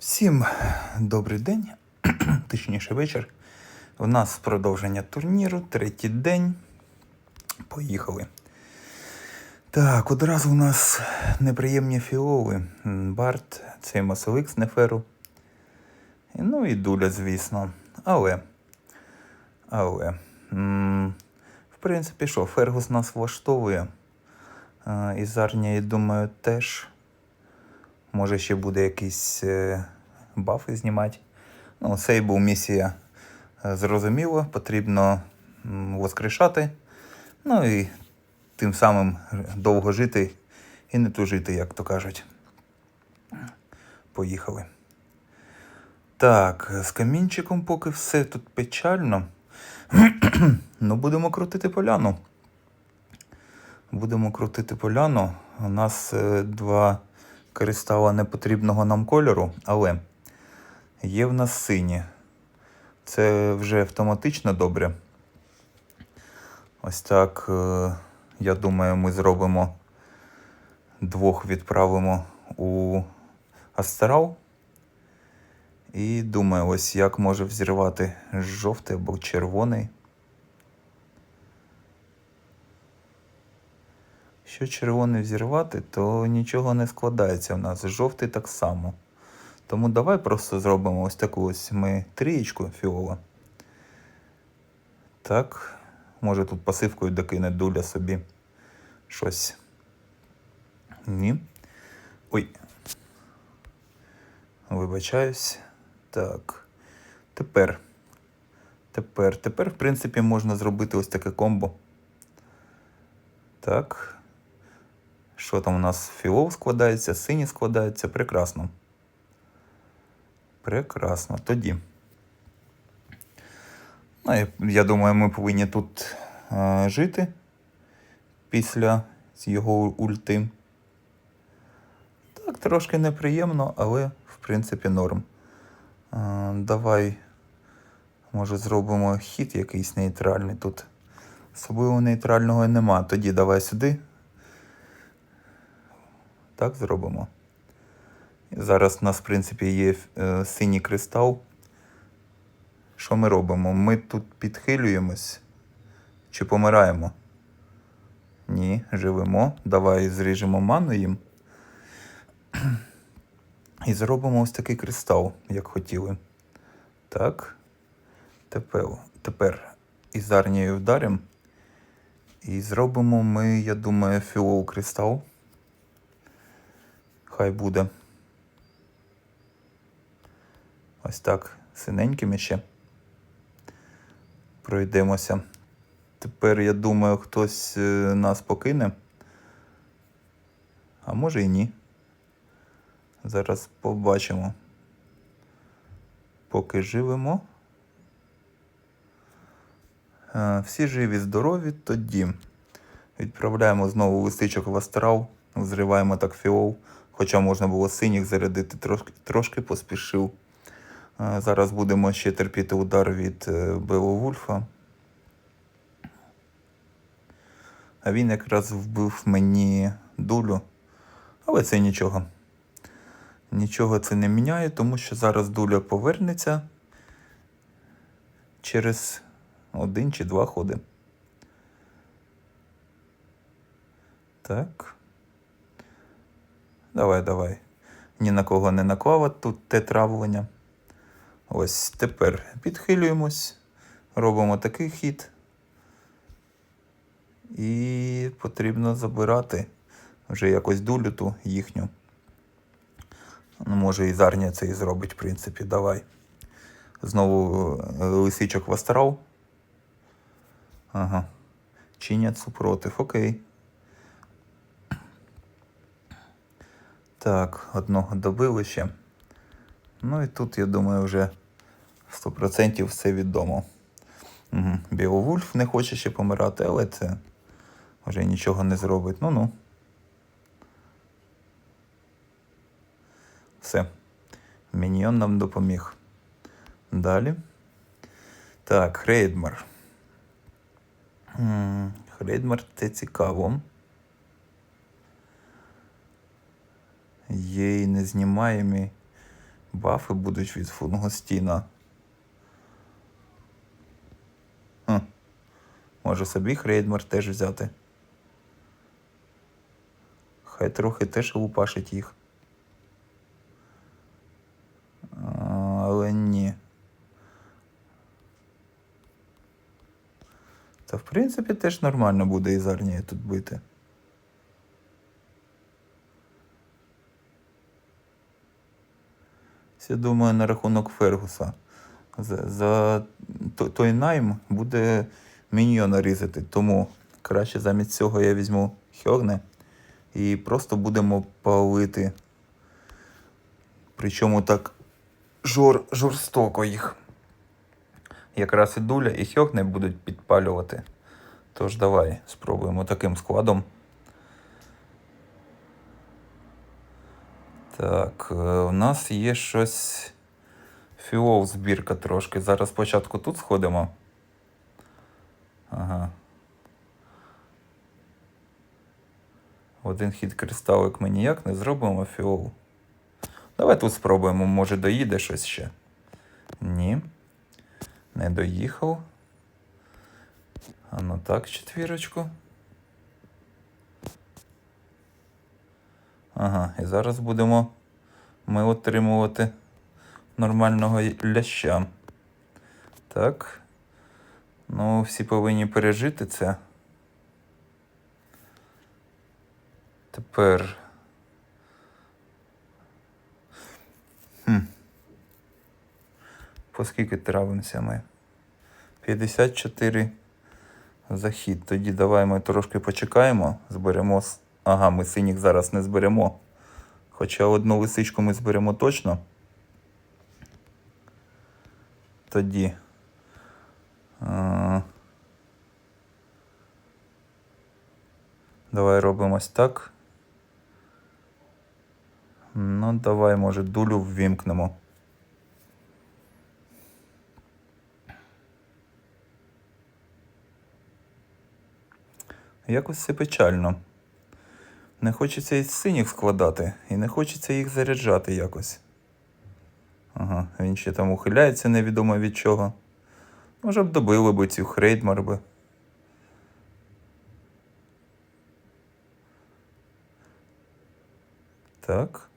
Всім добрий день, точніше вечір. У нас продовження турніру, третій день. Поїхали. Так, одразу у нас неприємні фіоли. Барт, цей масовик з Неферу. Ну і дуля, звісно. Але. Але. В принципі, що, Фергус нас влаштовує. Е, І Зарня, я думаю, теж. Може, ще буде якісь е, бафи знімати. Ну, цей був місія е, зрозуміло, потрібно воскрешати. Ну і тим самим довго жити і не тужити, як то кажуть. Поїхали. Так, з камінчиком поки все тут печально. ну, будемо крутити поляну. Будемо крутити поляну. У нас е, кристала непотрібного нам кольору, але є в нас сині. Це вже автоматично добре. Ось так, е, я думаю, ми зробимо двох відправимо у Астерал. І думаю, ось як може взірвати жовтий або червоний. Що червоний взірвати, то нічого не складається в нас. Жовтий так само. Тому давай просто зробимо ось таку ось ми трієчку фіола. Так. Може тут пасивкою докине дуля собі щось. Ні. Ой. Вибачаюсь. Так. Тепер. Тепер. Тепер, в принципі, можна зробити ось таке комбо. Так. Що там у нас фіол складається, синій складається. Прекрасно. Прекрасно. Тоді. Ну, я, думаю, ми повинні тут е, жити після його ульти. Так, трошки неприємно, але в принципі норм. Е, давай, може, зробимо хід якийсь нейтральний тут. Особливо нейтрального нема. Тоді давай сюди. Так зробимо. Зараз у нас, в принципі, є е, синій кристал. Що ми робимо? Ми тут підхилюємось чи помираємо? Ні, живемо. Давай зріжемо ману їм. І зробимо ось такий кристал, як хотіли. Так. Тепер, тепер із арнією вдаримо. І зробимо ми, я думаю, фіол кристал. Хай буде. Ось так, синенькими ще. Пройдемося. Тепер, я думаю, хтось е, нас покине. А може і ні. Зараз побачимо. Поки живемо. Е, Всі живі, здорові, тоді відправляємо знову листичок в астрал, зриваємо так фіол. Хоча можна було синіх зарядити, трошки, трошки поспішив. Е, Зараз будемо ще терпіти удар від е, Беовульфа. А він якраз вбив мені дулю. Але це нічого. Нічого це не міняє, тому що зараз дуля повернеться через один чи два ходи. Так. Давай, давай. Ні на кого не наклав тут те травлення. Ось тепер підхилюємось, робимо такий хід. І потрібно забирати вже якось дулю ту їхню. Ну, може, і Зарня це і зробить, в принципі, давай. Знову е, лисичок в астрал. Ага. Чинять супротив, окей. Так, одного добили ще. Ну і тут, я думаю, вже 100% все відомо. Угу. Біовульф не хоче ще помирати, але це вже нічого не зробить. Ну-ну. Все. Міньйон нам допоміг. Далі. Так, Хрейдмар. Хрейдмар це цікаво. Є і незнімаємі Бафи будуть від фунгостіна. Хм. Може собі Хрейдмар теж взяти. Хай трохи теж лупашить їх. Але ні. Та в принципі теж нормально буде із армією тут бити. Я думаю, на рахунок Фергуса. За, за то- той найм буде міньйона різати, тому краще замість цього я візьму Хьогне і просто будемо палити. Причому так жор, жорстоко їх. Якраз і Дуля, і Хьогне будуть підпалювати. Тож давай спробуємо таким складом. Так, е, у нас є щось. Фіол збірка трошки. Зараз спочатку тут сходимо. Ага. Один хід кристалик ми ніяк не зробимо фіол. Давай тут спробуємо, може доїде щось ще. Ні. Не доїхав. А ну так, четвірочку. Ага, і зараз будемо ми отримувати нормального ляща. Так. Ну, всі повинні пережити це. Тепер. Хм. По скільки травимося ми? 54 захід. Тоді давай ми трошки почекаємо, зберемо. Ага, ми синіх зараз не зберемо. Хоча одну лисичку ми зберемо точно. Тоді. Давай робимо ось так. Ну, давай, може, дулю ввімкнемо. Якось це печально. Не хочеться із синіх складати, і не хочеться їх заряджати якось. Ага, він ще там ухиляється невідомо від чого. Може б добили би цю хрейдмар би. Так.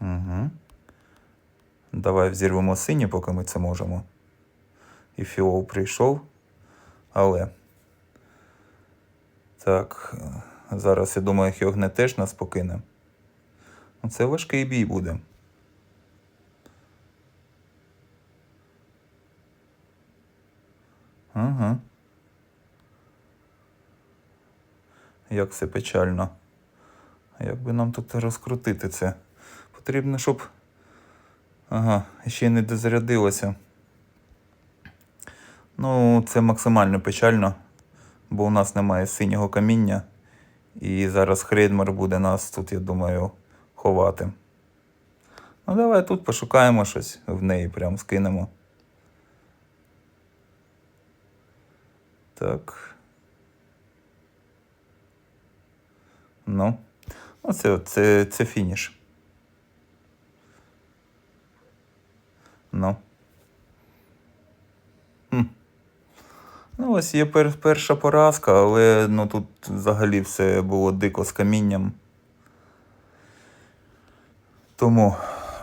Угу. Давай взірвемо сині, поки ми це можемо. І Фіол прийшов. Але. Так. Зараз, я думаю, Хьогне теж нас покине. Ну, Це важкий бій буде. Ага. Як все печально. Як би нам тут розкрутити це? Потрібно, щоб. Ага, ще не дозарядилося. Ну, це максимально печально, бо у нас немає синього каміння. І зараз Хрейдмар буде нас тут, я думаю, ховати. Ну, давай тут пошукаємо щось в неї, прям скинемо. Так. Ну. Ну, це, це, це фініш. Ну. Ну, ось є пер, перша поразка, але ну, тут взагалі все було дико з камінням. Тому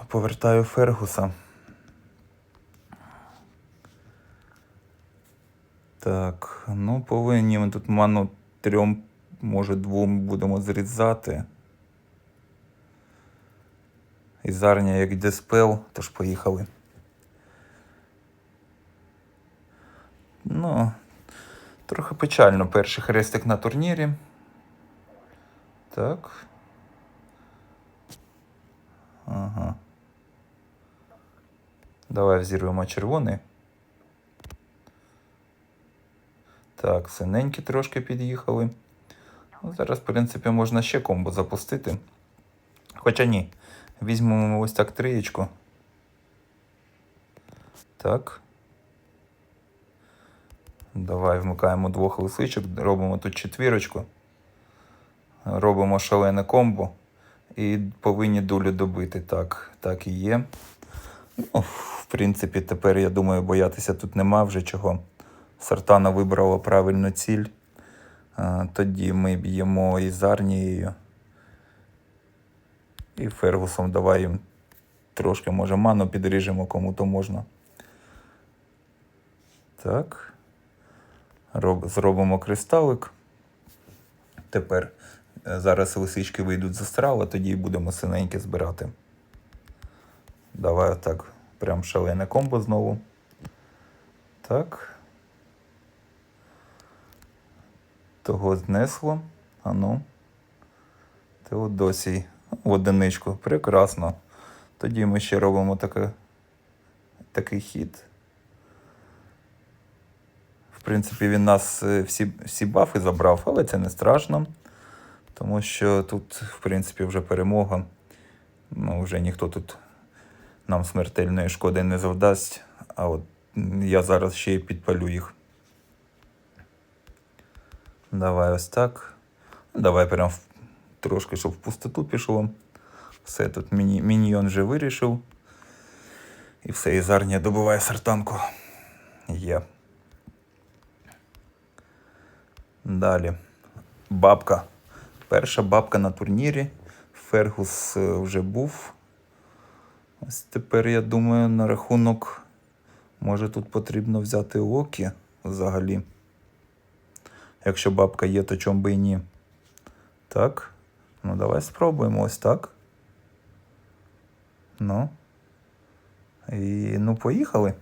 повертаю Фергуса. Так, ну повинні ми тут ману трьом, може двом будемо зрізати. І зарня як диспел, тож поїхали. Ну, трохи печально перший хрестик на турнірі. Так. Ага. Давай взірвемо червоний. Так, синенькі трошки під'їхали. Ну, Зараз, в принципі, можна ще комбо запустити. Хоча ні. Візьмемо ось так триєчку. Так. Давай вмикаємо двох лисичок, робимо тут четвірочку. Робимо шалене комбо. І повинні дулю добити. Так, так і є. Ну, в принципі, тепер, я думаю, боятися тут нема вже чого. Сартана вибрала правильну ціль. Тоді ми б'ємо із Арнією. І Фергусом давай їм трошки, може, ману підріжемо, кому то можна. Так. Роб, зробимо кристалик. Тепер е, зараз лисички вийдуть з астрала, тоді будемо синеньке збирати. Давай отак. Прям шалене комбо знову. Так. Того знесло. Ану. Теодосій. Одиничку. Прекрасно. Тоді ми ще робимо таке, такий хід. Принципі, він нас е, всі, всі бафи забрав, але це не страшно. Тому що тут, в принципі, вже перемога. Ну, вже ніхто тут нам смертельної шкоди не завдасть. А от я зараз ще й підпалю їх. Давай ось так. Давай прям трошки, щоб в пустоту пішло. Все тут міні, міньйон вже вирішив. І все, і Зарнія добиває сартанку. Є. Далі. Бабка. Перша бабка на турнірі. Фергус е, вже був. Ось тепер, я думаю, на рахунок. Може тут потрібно взяти Локі взагалі. Якщо бабка є, то чом би і ні. Так. Ну, давай спробуємо ось так. Ну. І ну, поїхали.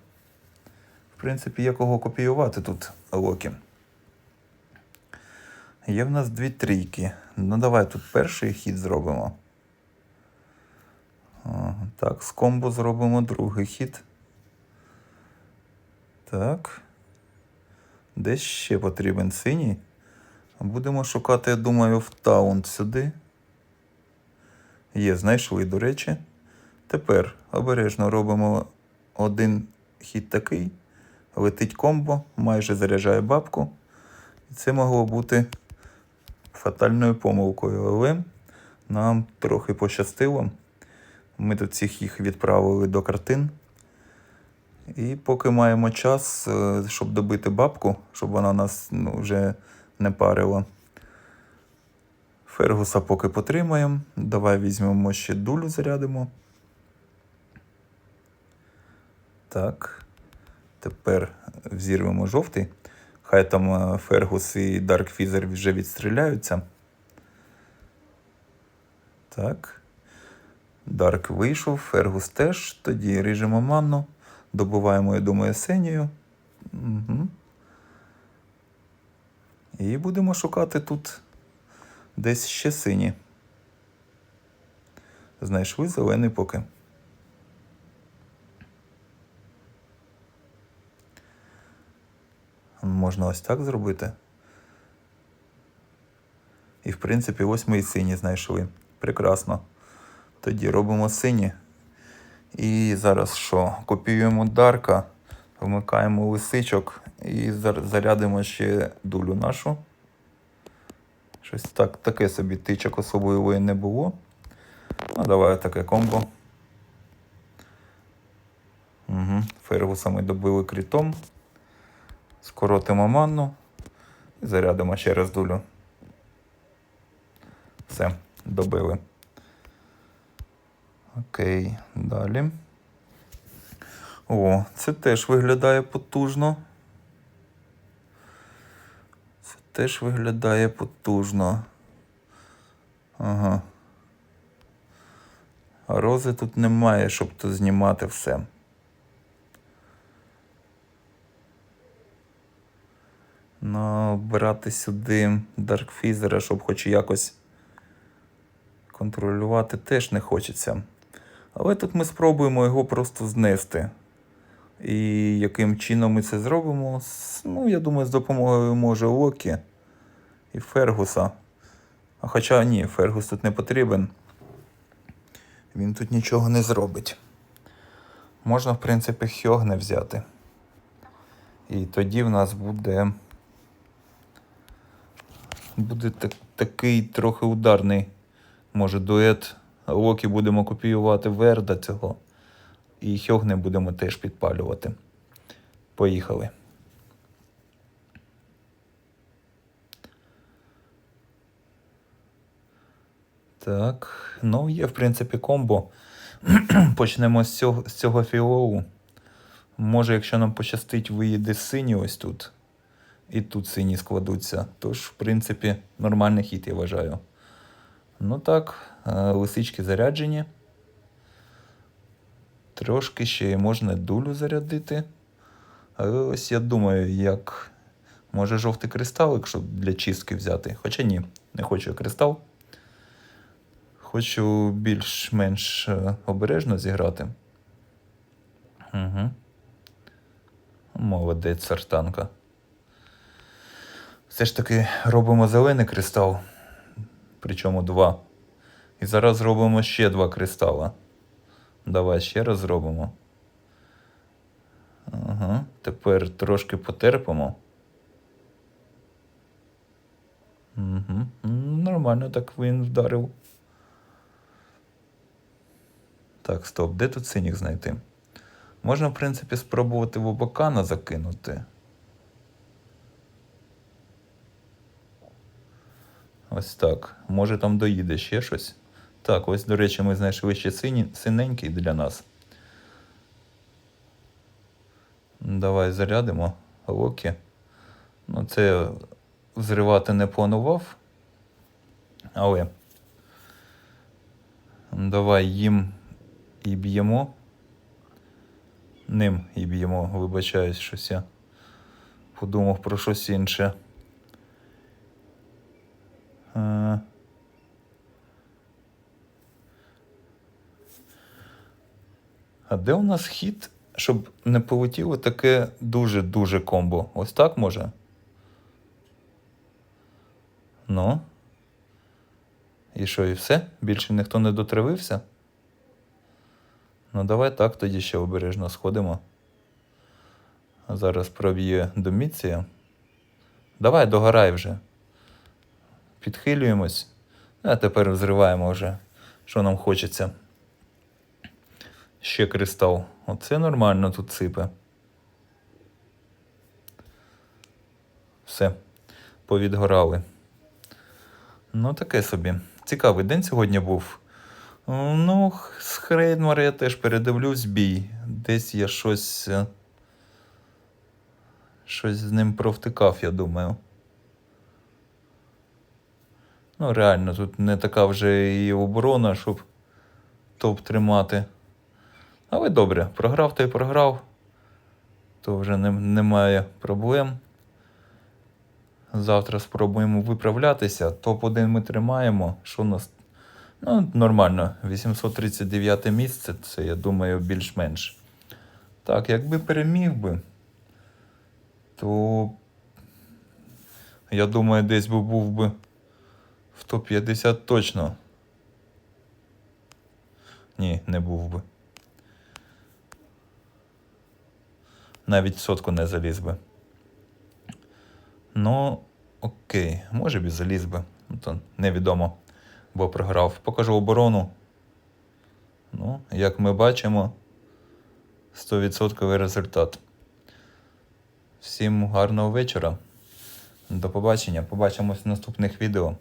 В принципі, є кого копіювати тут Локі. Є в нас дві трійки. Ну, давай тут перший хід зробимо. Так, з комбо зробимо другий хід. Так. Десь ще потрібен синій. Будемо шукати, я думаю, в таунт сюди. Є, знайшли, до речі. Тепер обережно робимо один хід такий. Летить комбо, майже заряджає бабку. І це могло бути фатальною помилкою, але нам трохи пощастило. Ми тут всіх їх відправили до картин. І поки маємо час, е, щоб добити бабку, щоб вона нас ну, вже не парила. Фергуса поки потримаємо. Давай візьмемо ще дулю зарядимо. Так. Тепер взірвемо жовтий. Хай там е, Фергус і Дарк Фізер вже відстріляються. Так. Дарк вийшов, Фергус теж. Тоді ріжемо манну. Добуваємо, я думаю, синію. Угу. І будемо шукати тут десь ще сині. Знайшли зелений поки. Можна ось так зробити. І, в принципі, ось ми і сині знайшли. Прекрасно. Тоді робимо сині. І зараз що? Копіюємо Дарка, вмикаємо лисичок і зарядимо ще дулю нашу. Щось так, таке собі тичок особливої не було. Ну, давай таке комбо. Угу. Фергуса ми добили крітом. Скоротимо манну. І зарядимо ще раз дулю. Все, добили. Окей, далі. О, це теж виглядає потужно. Це теж виглядає потужно. Ага. А рози тут немає, щоб тут знімати все. Ну, брати сюди Даркфізера, щоб хоч якось контролювати, теж не хочеться. Але тут ми спробуємо його просто знести. І яким чином ми це зробимо? Ну, я думаю, з допомогою може Локі і Фергуса. А хоча ні, Фергус тут не потрібен. Він тут нічого не зробить. Можна, в принципі, Хьогне взяти. І тоді в нас буде. Буде так, такий трохи ударний, може, дует Локі будемо копіювати Верда цього. І Хьогне будемо теж підпалювати. Поїхали. Так, ну є, в принципі, комбо. Почнемо з цього, з цього фіолу. Може, якщо нам пощастить, виїде синій ось тут. І тут сині складуться. Тож, в принципі, нормальний хід, я вважаю. Ну так, е, лисички заряджені. Трошки ще можна дулю зарядити. Але ось я думаю, як може жовтий кристал, якщо для чистки взяти. Хоча ні, не хочу кристал. Хочу більш-менш е, обережно зіграти. Угу. Молодець сартанка. Все ж таки робимо зелений кристал, причому два. І зараз зробимо ще два кристала. Давай ще раз зробимо. Ага. Тепер трошки потерпимо. Угу. Нормально так він вдарив. Так, стоп, де тут синіх знайти? Можна, в принципі, спробувати в обокана закинути. Ось так. Може там доїде ще щось. Так, ось, до речі, ми знайшли ще сині, синенький для нас. Давай зарядимо локі. Ну, це взривати не планував. Але давай їм і б'ємо. Ним і б'ємо, вибачаюсь, щось я подумав про щось інше. Е, А де у нас хід, щоб не полетіло таке дуже-дуже комбо? Ось так може? Ну. І що, і все? Більше ніхто не дотравився? Ну, давай так тоді ще обережно сходимо. Зараз проб'є доміція. Давай, догорай вже. Підхилюємось. А тепер взриваємо вже, що нам хочеться. Ще кристал. Оце нормально тут сипе. Все, повідгорали. Ну, таке собі. Цікавий день сьогодні був. Ну, з Хрейдмара я теж передивлюсь бій. Десь я щось. Щось з ним провтикав, я думаю. Ну, реально, тут не така вже і оборона, щоб топ тримати. Але добре, програв то й програв, то вже не, немає проблем. Завтра спробуємо виправлятися. Топ-1 ми тримаємо. Що у нас? Ну, нормально. 839 місце, це, я думаю, більш-менш. Так, якби переміг би, то я думаю, десь би був би в топ-50 точно. Ні, не був би. Навіть сотку не заліз би. Ну, окей, може б і заліз би. Ну, то невідомо, бо програв. Покажу оборону. Ну, як ми бачимо, 100% результат. Всім гарного вечора. До побачення. Побачимось в наступних відео.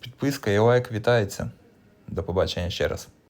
Підписка і лайк вітається. До побачення ще раз.